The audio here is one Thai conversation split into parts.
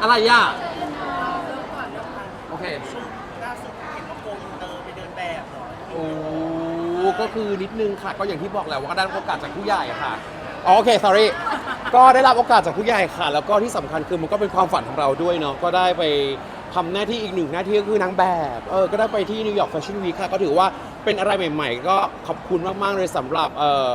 อะไรอะโอเคล่าสุดเห็นว่าโกอินเตอร์ไปเดินแบบเหรอโอ้ก็คือนิดนึงค่ะ ก็อย่างที่บอกแหละว่าก็ได้รับโอกาสจากผู้ใหญ่ค่ะอ๋อโอเค sorry ก็ได้รับโอกาสจากผู้ใหญ่ค่ะ แล้วก็ที่สำคัญคือมันก็เป็นความฝันของเราด้วยเนาะก็ได้ไปทำหน้าที่อีกหนึ่งหน้าที่ก็คือนางแบบเออก็ได้ไปที่นิวยอร์กแฟชั่นวีคค่ะ ก็ถือว่าเป็นอะไรใหม่ ๆ ก็ขอบคุณมากๆเลยสำหรับเอ่อ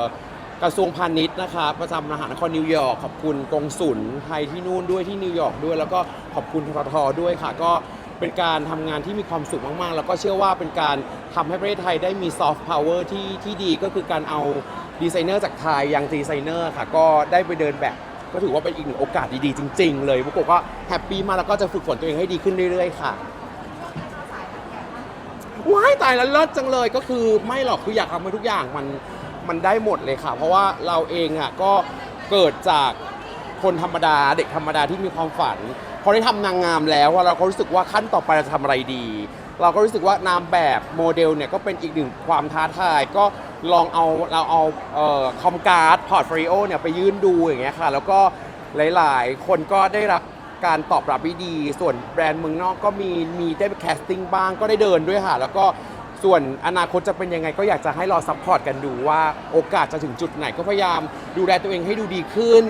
กระทรวงพาณิชย์นะคะประจำมหานครนิวยอร์กขอบคุณกงสุลไทยที่นู่นด้วยที่นิวยอร์กด้วย แล้วก็ขอบคุณททด้วยค่ะ ก็เป็นการทำงานที่มีความสุขมากๆ แล้วก็เชื่อว่าเป็นการทำให้ประเทศไทยได้มีซอฟต์พาวเวอร์ที่ที่ดีก็คือการเอาดีไซเนอร์จากไทยยังดีไซเนอร์ค่ะ ก็ได้ไปเดินแบบ ก็ถือว่าเป็นอีกหนึ่งโอกาสดีๆจริง ๆ เลยพวกผมก็แฮปปี้มากแล้วก็จะฝึกฝนตัวเองให้ดีขึ้นเรื่อยๆค่ะ ว้ายตายแล้วเลิศจังเลยก็คือไม่หรอกคืออยากทำให้ทุกอย่างมัน มันได้หมดเลยค่ะ เพราะว่าเราเองอะก็เกิดจากคนธรรมดา เด็กธรรมดาที่มีความฝันพอได้ทำนางงามแล้วว่าเราก็รู้สึกว่าขั้นต่อไปเราจะทำอะไรดี เราก็รู้สึกว่านามแบบโมเดลเนี่ยก็เป็นอีกหนึ่งความท้าทาย ก็ลองเอาเราเอาเอ่อคอมการ์ดพอร์ตโฟลิโอเนี่ยไปยื่นดูอย่างเงี้ยค่ะ แล้วก็หลายๆ คนก็ได้รับการตอบรับที่ดี ส่วนแบรนด์เมืองนอกก็มีมีได้ไปแคสติ้งบ้างก็ได้เดินด้วยค่ะ แล้วก็ ส่วนอนาคตจะเป็นยังไงก็อยากจะให้รอซัพพอร์ตกันดูว่าโอกาสจะถึงจุดไหนก็พยายามดูแลตัวเองให้ดูดีขึ้น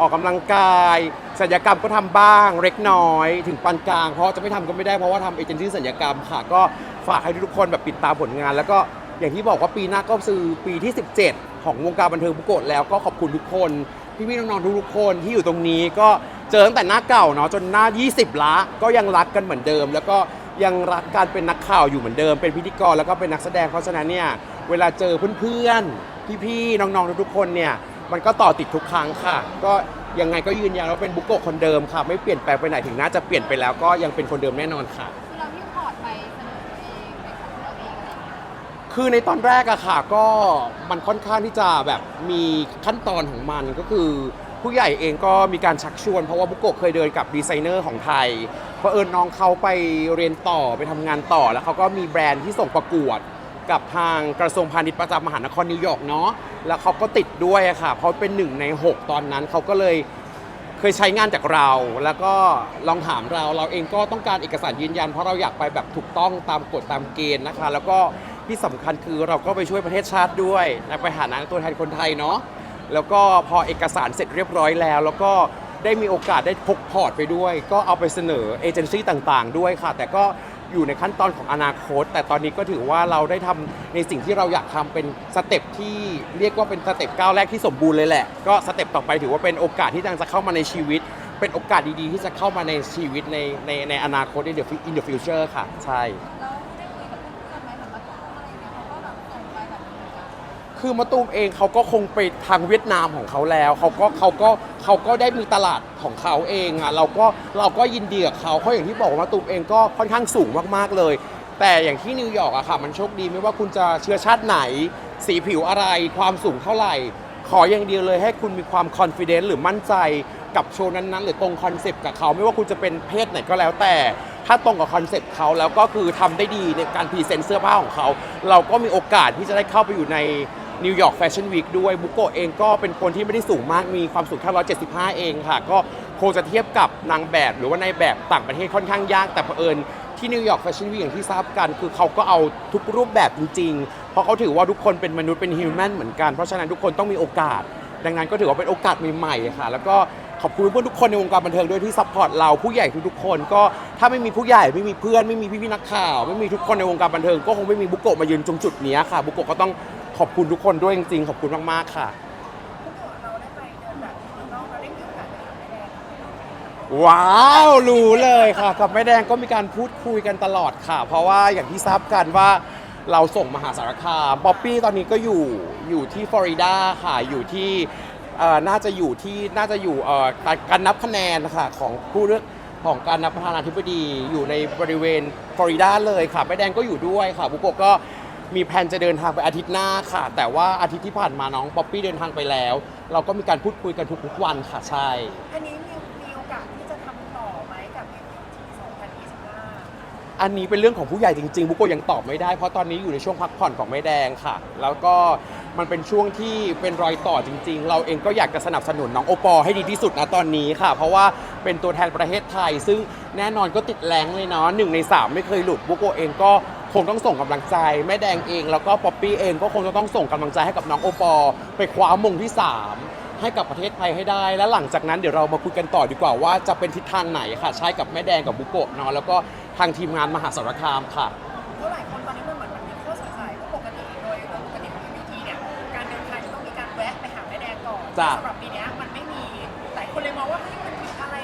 ออกกำลังกายศัลยกรรมก็ทำบ้างเล็กน้อย ถึงปานกลาง เพราะจะไม่ทำก็ไม่ได้เพราะว่าทำเอเจนซี่ศัลยกรรมค่ะ ก็ฝากให้ทุกคนแบบติดตามผลงาน แล้วก็อย่างที่บอกว่าปีหน้าก็คือปีที่ 17 ของวงการบันเทิงบุโกะแล้วก็ขอบคุณทุกคนพี่ๆน้องๆทุกๆคนที่อยู่ตรงนี้ก็เจอตั้งแต่หน้าเก่าเนาะจนหน้า 20 ละก็ยังรักกันเหมือนเดิม แล้วก็ ยังรักการเป็นนักข่าวอยู่เหมือนเดิม เป็นพิธีกรแล้วก็เป็นนักแสดงเพราะฉะนั้นเนี่ยเวลาเจอเพื่อนๆพี่ๆน้องๆทุกๆคนเนี่ยมันก็ต่อติดทุกครั้งค่ะ ก็ยังไงก็ยืนยันว่าเป็นบุโกะคนเดิมค่ะ ไม่เปลี่ยนแปลงไปไหนถึงน่าจะเปลี่ยนไปแล้วก็ยังเป็นคนเดิมแน่นอนค่ะ คือเราที่พอร์ตไปเสนอตัวเองไปของเราเองอะไรอย่างเงี้ยคือในตอนแรกอะค่ะก็มันค่อนข้างที่จะแบบมีขั้นตอนของมันก็คือ ผู้ใหญ่เองก็มีการชักชวน เพราะว่าบุโกะเคยเดินกับดีไซเนอร์ของไทย เพราะเอิญน้องเขาไปเรียนต่อไปทำงานต่อแล้วเขาก็มีแบรนด์ที่ส่งประกวด กับทางกระทรวงพาณิชย์ประจำมหานครนิวยอร์กเนาะแล้วเขาก็ติดด้วยอะค่ะเพราะเป็นหนึ่งใน 6 ตอนนั้นเขาก็เลยเคยใช้งานจากเรา แล้วก็ลองถามเราเราเองก็ต้องการเอกสารยืนยัน เพราะเราอยากไปแบบถูกต้องตามกฎตามเกณฑ์นะคะ แล้วก็ที่สำคัญคือเราก็ไปช่วยประเทศชาติด้วยในฐานะตัวแทนคนไทยเนาะแล้วก็พอเอกสารเสร็จเรียบร้อยแล้ว แล้วก็ ได้มีโอกาสได้พกพอร์ตไปด้วย ก็เอาไปเสนอเอเจนซี่ต่างๆ ด้วยค่ะ แต่ก็อยู่ในขั้นตอนของอนาคต แต่ตอนนี้ก็ถือว่าเราได้ทำในสิ่งที่เราอยากทำเป็นสเต็ปที่เรียกว่าเป็นสเต็ปก้าวแรกที่สมบูรณ์เลยแหละ ก็สเต็ปต่อไปถือว่าเป็นโอกาสที่จะเข้ามาในชีวิต เป็นโอกาสดีๆ ที่จะเข้ามาในชีวิตในในในอนาคต in the fu- in the future ค่ะ ใช่ เคือมะตูมเองเขาก็คงไปทางเวียดนามของเขาแล้วเขาก็เขาก็เขาก็ได้มีตลาดของเขาเองอะเราก็เราก็ยินดีกับเขาเพราะอย่างที่บอกว่ามะตูมเองก็ค่อนข้างสูงมากๆเลย แต่อย่างที่นิวยอร์กอะค่ะ มันโชคดีไม่ว่าคุณจะเชื้อชาติไหน สีผิวอะไรความสูงเท่าไหร่ ขออย่างเดียวเลยให้คุณมีความคอนฟ idence หรือมั่นใจกับโชว์นั้นๆ หรือตรงคอนเซปต์กับเขาไม่ว่าคุณจะเป็นเพศไหนก็แล้วแต่ ถ้าตรงกับคอนเซปต์เขาแล้วก็คือทำได้ดีในการพรีเซนต์เสื้อผ้าของเขา เราก็มีโอกาสที่จะได้เข้าไปอยู่ใน นิวยอร์กแฟชั่นวีคด้วยบุโกะเองก็เป็นคนที่ไม่ได้สูงมากมีความสูงแค่175 เองค่ะ ก็คงจะเทียบกับนางแบบหรือว่าในแบบต่างประเทศค่อนข้างยาก แต่เผอิญที่นิวยอร์กแฟชั่นวีอย่างที่ทราบกัน คือเขาก็เอาทุกรูปแบบจริงๆ เพราะเขาถือว่าทุกคนเป็นมนุษย์เป็นฮิวแมนเหมือนกัน เพราะฉะนั้นทุกคนต้องมีโอกาส ดังนั้นก็ถือว่าเป็นโอกาสใหม่ๆค่ะ แล้วก็ขอบคุณเพื่อนทุกคนในวงการบันเทิงด้วยที่ซัพพอร์ตเราผู้ใหญ่ทุกๆคนก็ถ้าไม่มีผู้ใหญ่ไม่มีเพื่อนไม่มีพี่ๆนักข่าว ไม่มีทุกคนในวงการบันเทิงก็คงไม่มีบุโกะมายืนตรงจุดนี้ค่ะ บุโกะก็ต้อง ขอบคุณทุกคนด้วยจริงๆ ขอบคุณมากๆค่ะเราได้ไปเดินแบบข้างนอกเราได้มีโอกาสไปหาแม่แดงว้าวรู้เลยค่ะ กับแม่แดงก็มีการพูดคุยกันตลอดค่ะ เพราะว่าอย่างที่ทราบกันว่าเราส่งมหาสารคามป๊อปปี้ตอนนี้ก็อยู่อยู่ที่ฟลอริดาค่ะอยู่ที่เอ่อน่าจะอยู่ที่น่าจะอยู่เอ่อการการนับคะแนนนะคะของผู้เลือกของการนับประธานาธิบดีอยู่ในบริเวณฟลอริดาเลยค่ะแม่แดงก็อยู่ด้วยค่ะบุโกะก็ มีแผนจะเดินทางไปอาทิตย์หน้าค่ะ แต่ว่าอาทิตย์ที่ผ่านมาน้องป๊อปปี้เดินทางไปแล้ว เราก็มีการพูดคุยกันทุกๆวันค่ะใช่ อันนี้มีมีโอกาสที่จะทำต่อไหมกับ MUT 2025อันนี้เป็นเรื่องของผู้ใหญ่จริงๆบุโกะยังตอบไม่ได้ เพราะตอนนี้อยู่ในช่วงพักผ่อนของแม่แดงค่ะ แล้วก็มันเป็นช่วงที่เป็นรอยต่อจริง ๆ เราเองก็อยากจะสนับสนุนน้องโอปอล์ให้ดีที่สุดนะตอนนี้ค่ะ เพราะว่าเป็นตัวแทนประเทศไทย ซึ่งแน่นอนก็ติดแรงเลยเนาะหนึ่งในสามไม่เคยหลุดบุโกะเองก็ คงต้องส่งกำลังใจ แม่แดงเองแล้วก็ป๊อปปี้เองก็คงจะต้องส่งกำลังใจให้กับน้องโอปอล์ไปคว้ามงที่ 3 ให้กับประเทศไทยให้ได้ และหลังจากนั้นเดี๋ยวเรามาคุยกันต่อดีกว่าว่าจะเป็นทิศทางไหนค่ะ ใช้กับแม่แดงกับบุโกะเนาะแล้วก็ทางทีมงานมหาสารคามค่ะเพราะหลายคนตอนนี้มันเหมือนมันมีข้อสงสัยว่าปกติโดยโดยปกติของ MUT เนี่ยการเดินทางจะต้องมีการแวะไปหาแม่แดงก่อนจ้ะสำหรับปีเนี้ยมันไม่มีหลายคนเลยมองว่าเฮ้ยมันมีอะไร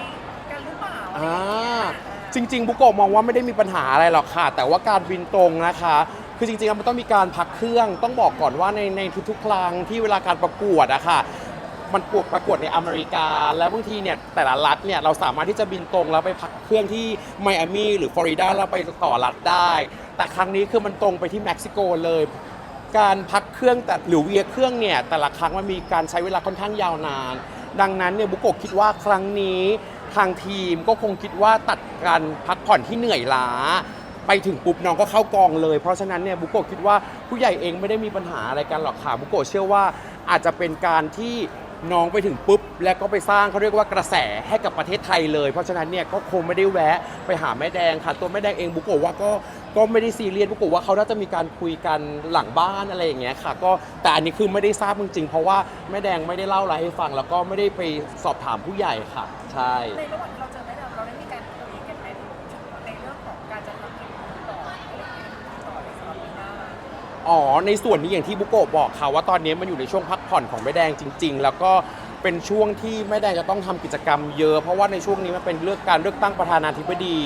กันหรือเปล่าอะไรอ่าอย่างเงี้ย จริง ๆ บุโกะมองว่าไม่ได้มีปัญหาอะไรหรอกค่ะ แต่ว่าการบินตรงนะคะ คือจริงๆมันต้องมีการพักเครื่อง ต้องบอกก่อนว่าในในทุกๆ ครั้งที่เวลาการประกวดอะค่ะ มันประกวดประกวดในอเมริกา แล้วบางทีเนี่ยแต่ละรัฐเนี่ยเราสามารถที่จะบินตรงแล้วไปพักเครื่องที่ไมอามี่หรือฟลอริดาแล้วไปต่อรัฐได้ แต่ครั้งนี้คือมันตรงไปที่เม็กซิโกเลยการพักเครื่องแต่หรือเวียเครื่องเนี่ยแต่ละครั้งมันมีการใช้เวลาค่อนข้างยาวนาน ดังนั้นเนี่ยบุโกะคิดว่าครั้งนี้ ทางทีมก็คงคิดว่าตัดการพักผ่อนที่เหนื่อยล้า ไปถึงปุ๊บน้องก็เข้ากองเลย เพราะฉะนั้นเนี่ยบุโกะคิดว่าผู้ใหญ่เองไม่ได้มีปัญหาอะไรกันหรอกค่ะบุโกะเชื่อว่าอาจจะเป็นการที่น้องไปถึงปุ๊บ แล้วก็ไปสร้างเขาเรียกว่ากระแสให้กับประเทศไทยเลย เพราะฉะนั้นเนี่ยก็คงไม่ได้แวะไปหาแม่แดงค่ะ ตัวแม่แดงเองบุโกะว่าก็ ก็ไม่ได้ซีเรียสบุโกะว่าเขาน่าจะมีการคุยกันหลังบ้านอะไรอย่างเงี้ยค่ะ ก็แต่อันนี้คือไม่ได้ทราบจริงๆเพราะว่าแม่แดงไม่ได้เล่าอะไรให้ฟัง แล้วก็ไม่ได้ไปสอบถามผู้ใหญ่ค่ะ ใช่ ในระหว่างที่เราเจอแม่แดงเราได้มีการคุยกันไหมในเรื่องของการจะทำเพลงต่ออะไรอย่างเงี้ยต่อในสำหรับปีหน้าอ๋อ ในส่วนนี้อย่างที่บุโกะบอกค่ะว่าตอนนี้มันอยู่ในช่วงพักผ่อนของแม่แดงจริง ๆ แล้วก็เป็นช่วงที่แม่แดงจะต้องทำกิจกรรมเยอะ เพราะว่าในช่วงนี้มันเป็นเลือกการเลือกตั้งประธานาธิบดี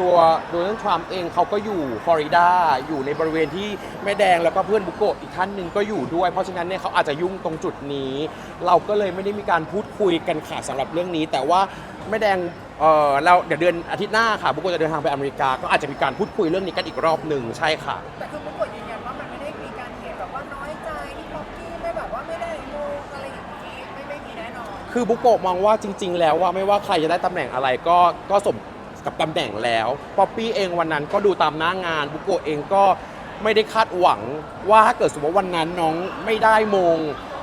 ตัวโดนัลด์ทรัมป์เองเขาก็อยู่ฟลอริดาอยู่ในบริเวณที่แม่แดงแล้วก็เพื่อนบุโกะอีกท่านหนึ่งก็อยู่ด้วย เพราะฉะนั้นเนี่ยเขาอาจจะยุ่งตรงจุดนี้ เราก็เลยไม่ได้มีการพูดคุยกันค่ะสำหรับเรื่องนี้ แต่ว่าแม่แดงเออเราเดี๋ยวเดือนอาทิตย์หน้าค่ะบุโกะจะเดินทางไปอเมริกา ก็อาจจะมีการพูดคุยเรื่องนี้กันอีกรอบหนึ่งใช่ค่ะ แต่คือผู้กดยืนยันว่ามันไม่ได้มีการเหตุแบบว่าน้อยใจที่ป๊อปปี้ไม่แบบว่าไม่ได้โมงอะไรอย่างนี้ไม่ไม่มีแน่นอน คือบุโกะมองว่าจริง ๆ แล้วว่าไม่ว่าใครจะได้ตำแหน่งอะไรก็ก็สม กับตำแหน่งแล้วป๊อปปี้เองวันนั้นก็ดูตามหน้างานบุโกะเองก็ไม่ได้คาดหวังว่าถ้าเกิดสมมติว่าวันนั้นน้องไม่ได้มง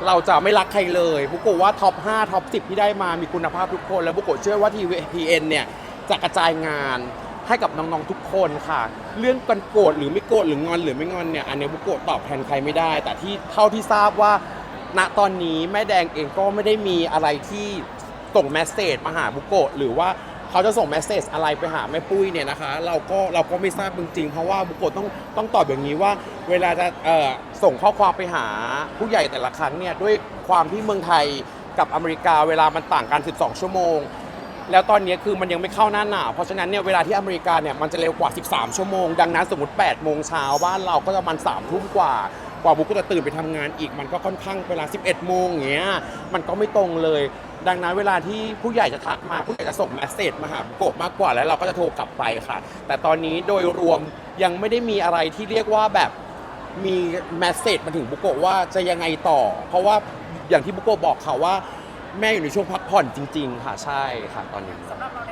เราจะไม่รักใครเลยบุโกะว่าท็อป 5 ท็อป 10 ที่ได้มามีคุณภาพทุกคน แล้วบุโกะเชื่อว่าทีวีพีเอ็นเนี่ยจะกระจายงานให้กับน้องๆทุกคนค่ะ เรื่องกันโกรธหรือไม่โกรธหรืองอนหรือไม่งอนเนี่ยอันนี้บุโกะตอบแทนใครไม่ได้ แต่ที่เท่าที่ทราบว่าณตอนนี้แม่แดงเองก็ไม่ได้มีอะไรที่ส่งแมสเซจมาหาบุโกะหรือว่า เขาจะส่งแมสเซจอะไรไปหาแม่ปุ้ยเนี่ยนะคะ เราก็เราก็ไม่ทราบจริงๆเพราะว่าบุโกะต้องต้องตอบอย่างนี้ว่า เวลาจะเอ่อส่งข้อความไปหาผู้ใหญ่แต่ละครั้งเนี่ยด้วยความที่เมืองไทยกับอเมริกาเวลามันต่างกัน 12 ชั่วโมง แล้วตอนนี้คือมันยังไม่เข้าหน้าหนาวเพราะฉะนั้นเนี่ยเวลาที่อเมริกาเนี่ยมันจะเร็วกว่า 13 ชั่วโมง ดังนั้นสมมติ 8 โมงเช้าบ้านเราก็จะมัน3ทุ่มกว่า กว่าบุ๊กก็จะตื่นไปทำงานอีก มันก็ค่อนข้างเวลา 11 โมงอย่างเงี้ยมันก็ไม่ตรงเลย ดังนั้นเวลาที่ผู้ใหญ่จะทักมาผู้ใหญ่จะส่งแมสเซจมาหาบุโกะมากกว่าแล้วเราก็จะโทรกลับไปค่ะ แต่ตอนนี้โดยรวมยังไม่ได้มีอะไรที่เรียกว่าแบบ มีแมสเซจมาถึงบุโกะว่าจะยังไงต่อ เพราะว่าอย่างที่บุโกะบอกค่ะว่า แม่อยู่ในช่วงพักผ่อนจริง ๆ ค่ะใช่ค่ะตอนนี้ สำหรับเราใน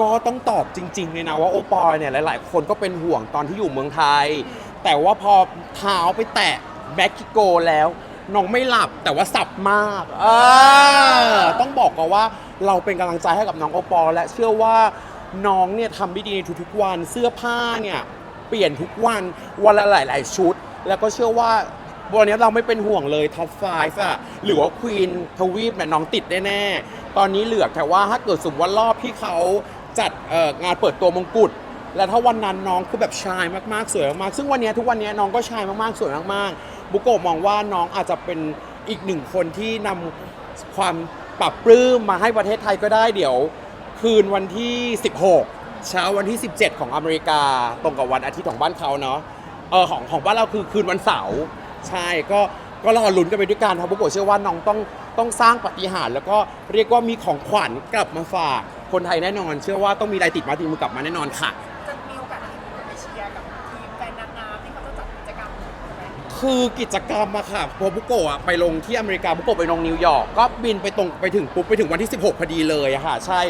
ก็ต้องตอบจริงๆเลยนะว่าโอปอล์เนี่ยหลาย ๆ คนก็เป็นห่วงตอนที่อยู่เมืองไทย แต่ว่าพอเท้าไปแตะเม็กซิโกแล้วน้องไม่หลับแต่ว่าสับมากเออต้องบอกก่อนว่าเราเป็นกำลังใจให้กับน้องโอปอล์และเชื่อว่าน้องเนี่ยทำได้ดีในทุกๆวันเสื้อผ้าเนี่ยเปลี่ยนทุกวันวันละหลาย ๆ ชุด แล้วก็เชื่อว่าวันนี้เราไม่เป็นห่วงเลยท็อปไฟฟ์อะหรือว่าควีนทวีปเนี่ยน้องติดแน่ๆตอนนี้เหลือแต่ว่าถ้าเกิดสมมติว่ารอบที่เขา จัดงานเปิดตัวมงกุฎแล้วถ้าวันนั้นน้องคือแบบชายมากๆสวยมากๆซึ่งวันนี้ทุกวันนี้น้องก็ชายมากๆสวยมากๆ บุโกะมองว่าน้องอาจจะเป็นอีกหนึ่งคนที่นำความปรับปลื้มมาให้ประเทศไทยก็ได้เดี๋ยว คืนวันที่ 16 เช้าวันที่ 17 ของอเมริกา ตรงกับวันอาทิตย์ของบ้านเขาเนาะเออของของบ้านเราคือคืนวันเสาร์ใช่ก็ก็รอลุ้นกันไปด้วยกันครับบุโกะเชื่อว่าน้องต้องต้องสร้างปฏิหารแล้วก็เรียกว่ามีของขวัญกลับมาฝาก คนไทยแน่นอน เชื่อว่าต้องมีอะไรติดมาติดมือกลับมาแน่นอนค่ะ จะมีโอกาสได้เห็นคนไปเชียร์กับทีมแฟนนางงามที่เขาจะจัดกิจกรรมใช่ไหมคือกิจกรรมอะค่ะพอบุโกะอะไปลงที่อเมริกาบุโกะไปลงนิวยอร์กก็บินไปตรงไปถึงปุ๊บไปถึงวันที่ 16 พอดีเลยอะค่ะ ใช่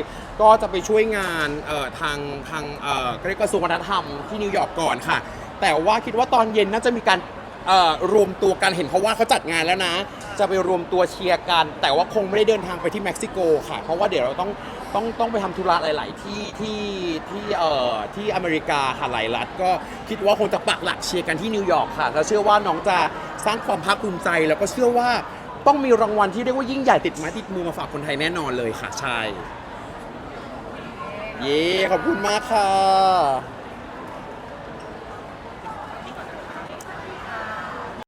ก็จะไปช่วยงานเอ่อทางทางเอ่อเรียกกระทรวงวัฒนธรรมที่นิวยอร์กก่อนค่ะ แต่ว่าคิดว่าตอนเย็นน่าจะมีการ เอ่อรวมตัวกันเห็นเขาว่าเขาจัดงานแล้วนะ จะไปรวมตัวเชียร์กัน แต่ว่าคงไม่ได้เดินทางไปที่เม็กซิโกค่ะ เพราะว่าเดี๋ยวเราต้องต้องต้องไปทำธุระหลาย ๆ ที่ที่ที่เอ่อที่อเมริกาค่ะหลายรัฐก็คิดว่าคงจะปักหลักเชียร์กันที่นิวยอร์กค่ะแล้วเชื่อว่าน้องจะสร้างความภาคภูมิใจ แล้วก็เชื่อว่าต้องมีรางวัลที่เรียกว่ายิ่งใหญ่ติดไม้ติดมือมาฝากคนไทยแน่นอนเลยค่ะใช่เย้ขอบคุณมากค่ะ